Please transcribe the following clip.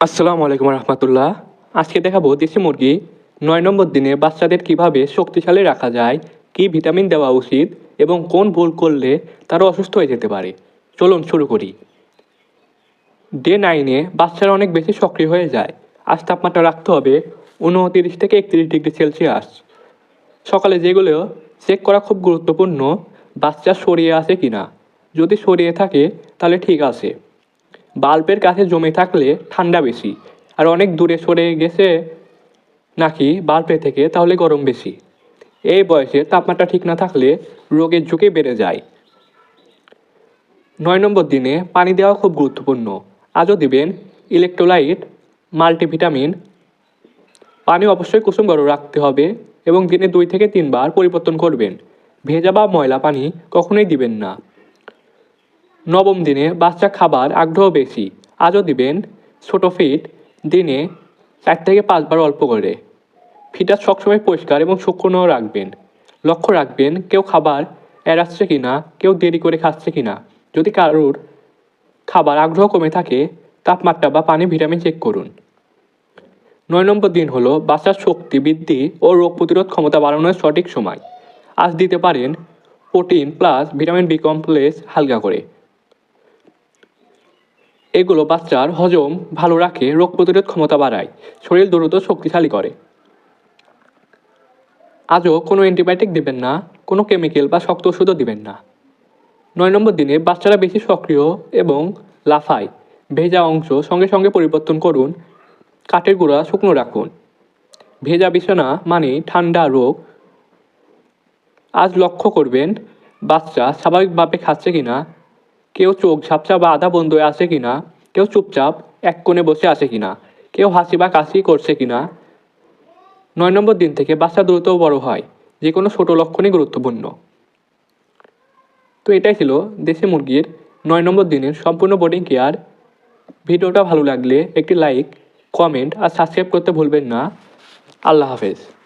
আসসালামু আলাইকুম রহমতুল্লাহ। আজকে দেখাবো দেশি মুরগি। নয় নম্বর দিনে বাচ্চাদের কীভাবে শক্তিশালী রাখা যায়, কি ভিটামিন দেওয়া উচিত, এবং কোন ভুল করলে তারা অসুস্থ হয়ে যেতে পারে। চলুন শুরু করি। ডে নাইনে বাচ্চারা অনেক বেশি সক্রিয় হয়ে যায়। আজ তাপমাত্রা রাখতে হবে উনতিরিশ থেকে একত্রিশ ডিগ্রি সেলসিয়াস। সকালে যেগুলো চেক করা খুব গুরুত্বপূর্ণ, বাচ্চা সরিয়ে আছে কিনা। যদি সরিয়ে থাকে, তাহলে ঠিক আছে। বাল্বের কাছে জমে থাকলে ঠান্ডা বেশি। আর অনেক দূরে সরে গেছে নাকি বাল্বের থেকে, তাহলে গরম বেশি। এই বয়সে তাপমাত্রা ঠিক না থাকলে রোগের ঝুঁকি বেড়ে যায়। নয় নম্বর দিনে পানি দেওয়া খুব গুরুত্বপূর্ণ। আজও দিবেন ইলেকট্রোলাইট, মাল্টিভিটামিন। পানি অবশ্যই কুসুম গরম রাখতে হবে এবং দিনে দুই থেকে তিনবার পরিবর্তন করবেন। ভেজা বা ময়লা পানি কখনোই দিবেন না। নবম দিনে বাচ্চা খাবার আগ্রহ বেশি। আজও দিবেন ছোট ফিট দিনে চার থেকে পাঁচবার অল্প করে। ফিটার সবসময় পরিষ্কার এবং শুকনো রাখবেন। লক্ষ্য রাখবেন কেউ খাবার এড়াচ্ছে কি না কেউ দেরি করে খাচ্ছে কি না যদি কারোর খাবার আগ্রহ কমে থাকে, তাপমাত্রা বা পানি ভিটামিন চেক করুন। নয় নম্বর দিন হলো বাচ্চার শক্তি বৃদ্ধি ও রোগ প্রতিরোধ ক্ষমতা বাড়ানোর সঠিক সময়। আজ দিতে পারেন protein plus vitamin B complex হালকা করে। এগুলো বাচ্চার হজম ভালো রাখে, রোগ প্রতিরোধ ক্ষমতা বাড়ায়, শরীর দ্রুত শক্তিশালী করে। আজও কোনো অ্যান্টিবায়োটিক দেবেন না, কোনো কেমিক্যাল বা শক্ত ওষুধও দিবেন না। নয় নম্বর দিনে বাচ্চারা বেশি সক্রিয় এবং লাফায়। ভেজা অংশ সঙ্গে সঙ্গে পরিবর্তন করুন, কাঠের গুঁড়া শুকনো রাখুন। ভেজা বিছানা মানে ঠান্ডা রোগ। আজ লক্ষ্য করবেন, বাচ্চা স্বাভাবিকভাবে খাচ্ছে কিনা কেউ চোখ ঝাপসা বা আধা বন্ধ হয়ে আছে কিনা? কেউ চুপচাপ এক কোণে বসে আছে কিনা? কেউ হাসি বা কাশি করছে কিনা? নয় নম্বর দিন থেকে বাচ্চা দ্রুত বড় হয়। যে কোনো ছোটো লক্ষণই গুরুত্বপূর্ণ। তো এটাই ছিল দেশি মুরগির নয় নম্বর দিনের সম্পূর্ণ বোর্ডিং কেয়ার ভিডিওটা ভালো লাগলে একটি লাইক কমেন্ট আর সাবস্ক্রাইব করতে ভুলবেন না। আল্লাহ হাফেজ।